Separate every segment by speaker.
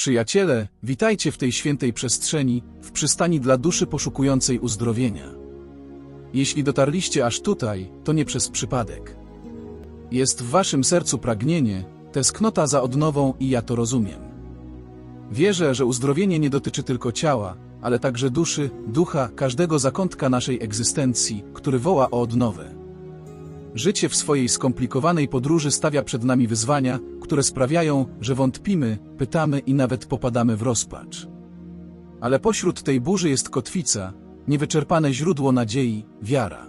Speaker 1: Przyjaciele, witajcie w tej świętej przestrzeni, w przystani dla duszy poszukującej uzdrowienia. Jeśli dotarliście aż tutaj, to nie przez przypadek. Jest w waszym sercu pragnienie, tęsknota za odnową i ja to rozumiem. Wierzę, że uzdrowienie nie dotyczy tylko ciała, ale także duszy, ducha, każdego zakątka naszej egzystencji, który woła o odnowę. Życie w swojej skomplikowanej podróży stawia przed nami wyzwania, które sprawiają, że wątpimy, pytamy i nawet popadamy w rozpacz. Ale pośród tej burzy jest kotwica, niewyczerpane źródło nadziei, wiara.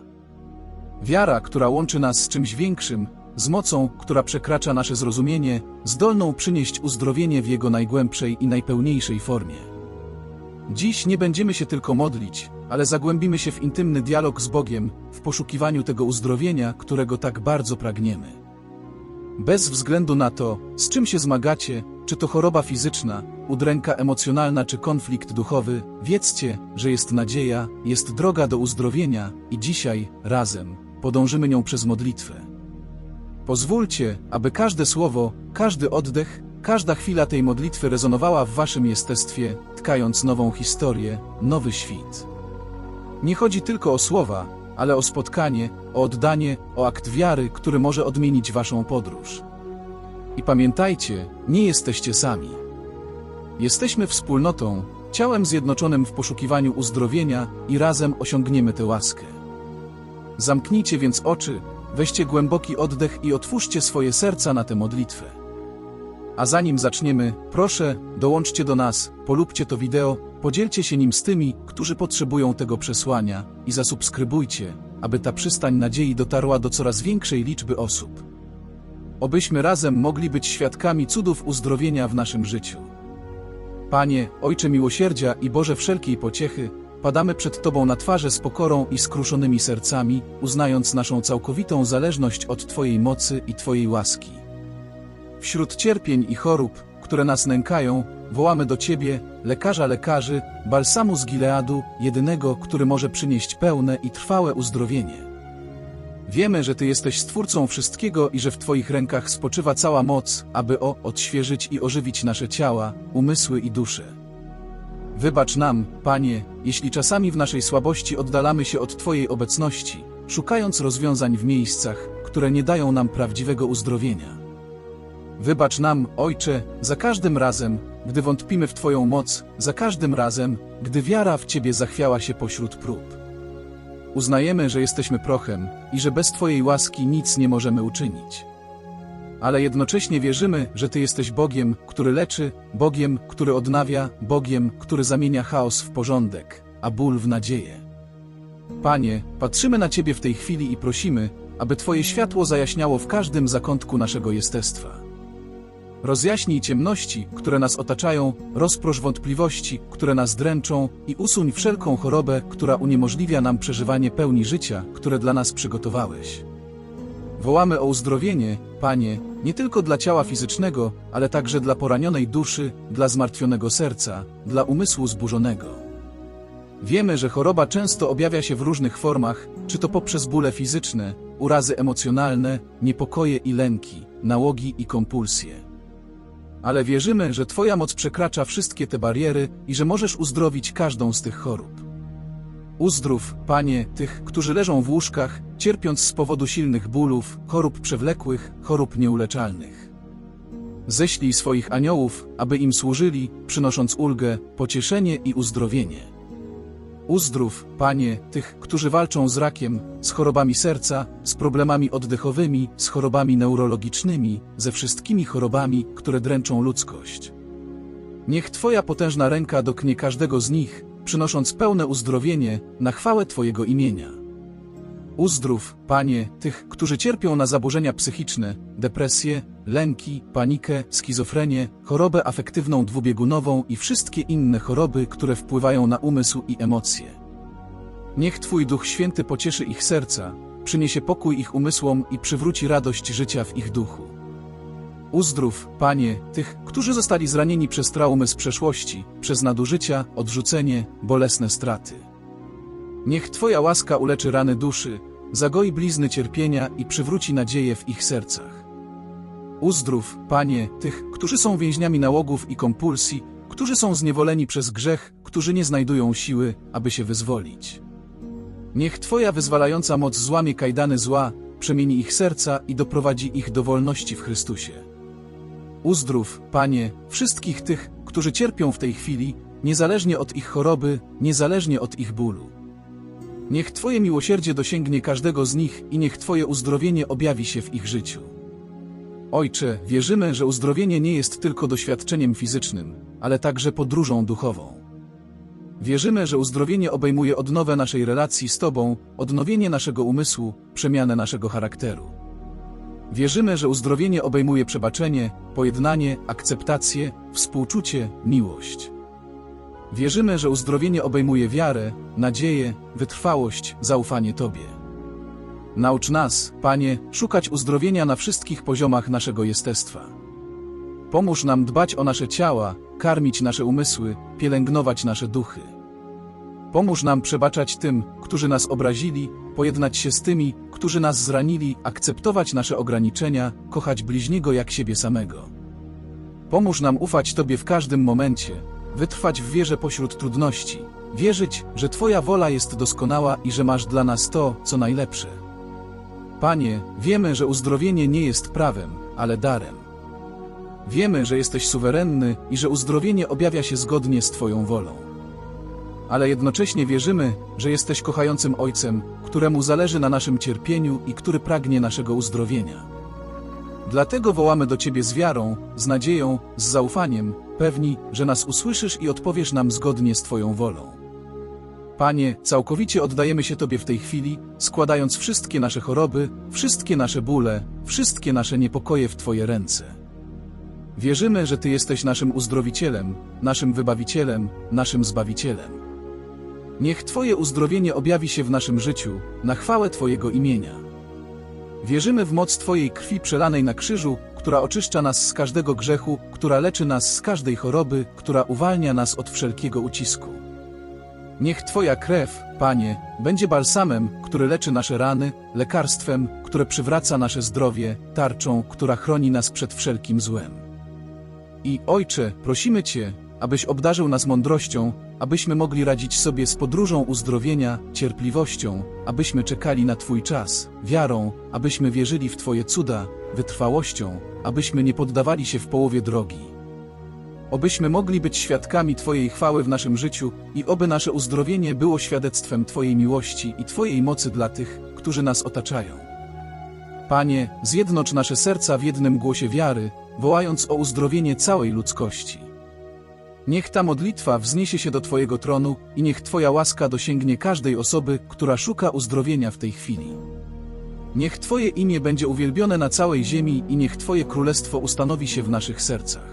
Speaker 1: Wiara, która łączy nas z czymś większym, z mocą, która przekracza nasze zrozumienie, zdolną przynieść uzdrowienie w jego najgłębszej i najpełniejszej formie. Dziś nie będziemy się tylko modlić, ale zagłębimy się w intymny dialog z Bogiem, w poszukiwaniu tego uzdrowienia, którego tak bardzo pragniemy. Bez względu na to, z czym się zmagacie, czy to choroba fizyczna, udręka emocjonalna czy konflikt duchowy, wiedzcie, że jest nadzieja, jest droga do uzdrowienia i dzisiaj, razem, podążymy nią przez modlitwę. Pozwólcie, aby każde słowo, każdy oddech, każda chwila tej modlitwy rezonowała w waszym jestestwie, tkając nową historię, nowy świt. Nie chodzi tylko o słowa, ale o spotkanie, o oddanie, o akt wiary, który może odmienić waszą podróż. I pamiętajcie, nie jesteście sami. Jesteśmy wspólnotą, ciałem zjednoczonym w poszukiwaniu uzdrowienia i razem osiągniemy tę łaskę. Zamknijcie więc oczy, weźcie głęboki oddech i otwórzcie swoje serca na tę modlitwę. A zanim zaczniemy, proszę, dołączcie do nas, polubcie to wideo, podzielcie się nim z tymi, którzy potrzebują tego przesłania i zasubskrybujcie, aby ta przystań nadziei dotarła do coraz większej liczby osób. Obyśmy razem mogli być świadkami cudów uzdrowienia w naszym życiu. Panie, Ojcze miłosierdzia i Boże wszelkiej pociechy, padamy przed Tobą na twarze z pokorą i skruszonymi sercami, uznając naszą całkowitą zależność od Twojej mocy i Twojej łaski. Wśród cierpień i chorób, które nas nękają, wołamy do Ciebie, lekarza lekarzy, balsamu z Gileadu, jedynego, który może przynieść pełne i trwałe uzdrowienie. Wiemy, że Ty jesteś Stwórcą wszystkiego i że w Twoich rękach spoczywa cała moc, aby o, odświeżyć i ożywić nasze ciała, umysły i dusze. Wybacz nam, Panie, jeśli czasami w naszej słabości oddalamy się od Twojej obecności, szukając rozwiązań w miejscach, które nie dają nam prawdziwego uzdrowienia. Wybacz nam, Ojcze, za każdym razem, gdy wątpimy w Twoją moc, za każdym razem, gdy wiara w Ciebie zachwiała się pośród prób. Uznajemy, że jesteśmy prochem i że bez Twojej łaski nic nie możemy uczynić. Ale jednocześnie wierzymy, że Ty jesteś Bogiem, który leczy, Bogiem, który odnawia, Bogiem, który zamienia chaos w porządek, a ból w nadzieję. Panie, patrzymy na Ciebie w tej chwili i prosimy, aby Twoje światło zajaśniało w każdym zakątku naszego jestestwa. Rozjaśnij ciemności, które nas otaczają, rozprosz wątpliwości, które nas dręczą i usuń wszelką chorobę, która uniemożliwia nam przeżywanie pełni życia, które dla nas przygotowałeś. Wołamy o uzdrowienie, Panie, nie tylko dla ciała fizycznego, ale także dla poranionej duszy, dla zmartwionego serca, dla umysłu zburzonego. Wiemy, że choroba często objawia się w różnych formach, czy to poprzez bóle fizyczne, urazy emocjonalne, niepokoje i lęki, nałogi i kompulsje. Ale wierzymy, że Twoja moc przekracza wszystkie te bariery i że możesz uzdrowić każdą z tych chorób. Uzdrów, Panie, tych, którzy leżą w łóżkach, cierpiąc z powodu silnych bólów, chorób przewlekłych, chorób nieuleczalnych. Ześlij swoich aniołów, aby im służyli, przynosząc ulgę, pocieszenie i uzdrowienie. Uzdrów, Panie, tych, którzy walczą z rakiem, z chorobami serca, z problemami oddechowymi, z chorobami neurologicznymi, ze wszystkimi chorobami, które dręczą ludzkość. Niech Twoja potężna ręka doknie każdego z nich, przynosząc pełne uzdrowienie na chwałę Twojego imienia. Uzdrów, Panie, tych, którzy cierpią na zaburzenia psychiczne, depresję, lęki, panikę, schizofrenię, chorobę afektywną dwubiegunową i wszystkie inne choroby, które wpływają na umysł i emocje. Niech Twój Duch Święty pocieszy ich serca, przyniesie pokój ich umysłom i przywróci radość życia w ich duchu. Uzdrów, Panie, tych, którzy zostali zranieni przez traumy z przeszłości, przez nadużycia, odrzucenie, bolesne straty. Niech Twoja łaska uleczy rany duszy, zagoi blizny cierpienia i przywróci nadzieję w ich sercach. Uzdrów, Panie, tych, którzy są więźniami nałogów i kompulsji, którzy są zniewoleni przez grzech, którzy nie znajdują siły, aby się wyzwolić. Niech Twoja wyzwalająca moc złamie kajdany zła, przemieni ich serca i doprowadzi ich do wolności w Chrystusie. Uzdrów, Panie, wszystkich tych, którzy cierpią w tej chwili, niezależnie od ich choroby, niezależnie od ich bólu. Niech Twoje miłosierdzie dosięgnie każdego z nich i niech Twoje uzdrowienie objawi się w ich życiu. Ojcze, wierzymy, że uzdrowienie nie jest tylko doświadczeniem fizycznym, ale także podróżą duchową. Wierzymy, że uzdrowienie obejmuje odnowę naszej relacji z Tobą, odnowienie naszego umysłu, przemianę naszego charakteru. Wierzymy, że uzdrowienie obejmuje przebaczenie, pojednanie, akceptację, współczucie, miłość. Wierzymy, że uzdrowienie obejmuje wiarę, nadzieję, wytrwałość, zaufanie Tobie. Naucz nas, Panie, szukać uzdrowienia na wszystkich poziomach naszego jestestwa. Pomóż nam dbać o nasze ciała, karmić nasze umysły, pielęgnować nasze duchy. Pomóż nam przebaczać tym, którzy nas obrazili, pojednać się z tymi, którzy nas zranili, akceptować nasze ograniczenia, kochać bliźniego jak siebie samego. Pomóż nam ufać Tobie w każdym momencie, wytrwać w wierze pośród trudności, wierzyć, że Twoja wola jest doskonała i że masz dla nas to, co najlepsze. Panie, wiemy, że uzdrowienie nie jest prawem, ale darem. Wiemy, że jesteś suwerenny i że uzdrowienie objawia się zgodnie z Twoją wolą. Ale jednocześnie wierzymy, że jesteś kochającym Ojcem, któremu zależy na naszym cierpieniu i który pragnie naszego uzdrowienia. Dlatego wołamy do Ciebie z wiarą, z nadzieją, z zaufaniem, pewni, że nas usłyszysz i odpowiesz nam zgodnie z Twoją wolą. Panie, całkowicie oddajemy się Tobie w tej chwili, składając wszystkie nasze choroby, wszystkie nasze bóle, wszystkie nasze niepokoje w Twoje ręce. Wierzymy, że Ty jesteś naszym uzdrowicielem, naszym wybawicielem, naszym zbawicielem. Niech Twoje uzdrowienie objawi się w naszym życiu, na chwałę Twojego imienia. Wierzymy w moc Twojej krwi przelanej na krzyżu, która oczyszcza nas z każdego grzechu, która leczy nas z każdej choroby, która uwalnia nas od wszelkiego ucisku. Niech Twoja krew, Panie, będzie balsamem, który leczy nasze rany, lekarstwem, które przywraca nasze zdrowie, tarczą, która chroni nas przed wszelkim złem. I, Ojcze, prosimy Cię, abyś obdarzył nas mądrością, abyśmy mogli radzić sobie z podróżą uzdrowienia, cierpliwością, abyśmy czekali na Twój czas, wiarą, abyśmy wierzyli w Twoje cuda, wytrwałością, abyśmy nie poddawali się w połowie drogi. Obyśmy mogli być świadkami Twojej chwały w naszym życiu i oby nasze uzdrowienie było świadectwem Twojej miłości i Twojej mocy dla tych, którzy nas otaczają. Panie, zjednocz nasze serca w jednym głosie wiary, wołając o uzdrowienie całej ludzkości. Niech ta modlitwa wzniesie się do Twojego tronu i niech Twoja łaska dosięgnie każdej osoby, która szuka uzdrowienia w tej chwili. Niech Twoje imię będzie uwielbione na całej ziemi i niech Twoje królestwo ustanowi się w naszych sercach.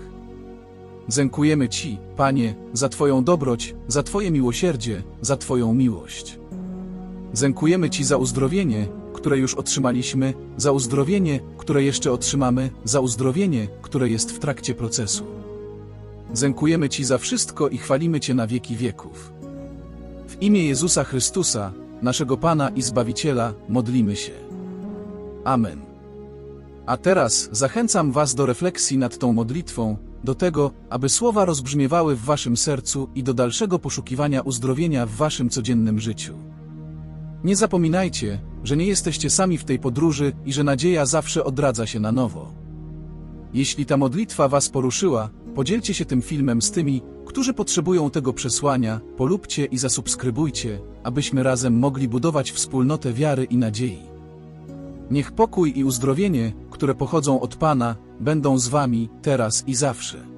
Speaker 1: Dziękujemy Ci, Panie, za Twoją dobroć, za Twoje miłosierdzie, za Twoją miłość. Dziękujemy Ci za uzdrowienie, które już otrzymaliśmy, za uzdrowienie, które jeszcze otrzymamy, za uzdrowienie, które jest w trakcie procesu. Dziękujemy Ci za wszystko i chwalimy Cię na wieki wieków. W imię Jezusa Chrystusa, naszego Pana i Zbawiciela, modlimy się. Amen. A teraz zachęcam Was do refleksji nad tą modlitwą, do tego, aby słowa rozbrzmiewały w Waszym sercu i do dalszego poszukiwania uzdrowienia w Waszym codziennym życiu. Nie zapominajcie, że nie jesteście sami w tej podróży i że nadzieja zawsze odradza się na nowo. Jeśli ta modlitwa Was poruszyła, podzielcie się tym filmem z tymi, którzy potrzebują tego przesłania, polubcie i zasubskrybujcie, abyśmy razem mogli budować wspólnotę wiary i nadziei. Niech pokój i uzdrowienie, które pochodzą od Pana, będą z Wami teraz i zawsze.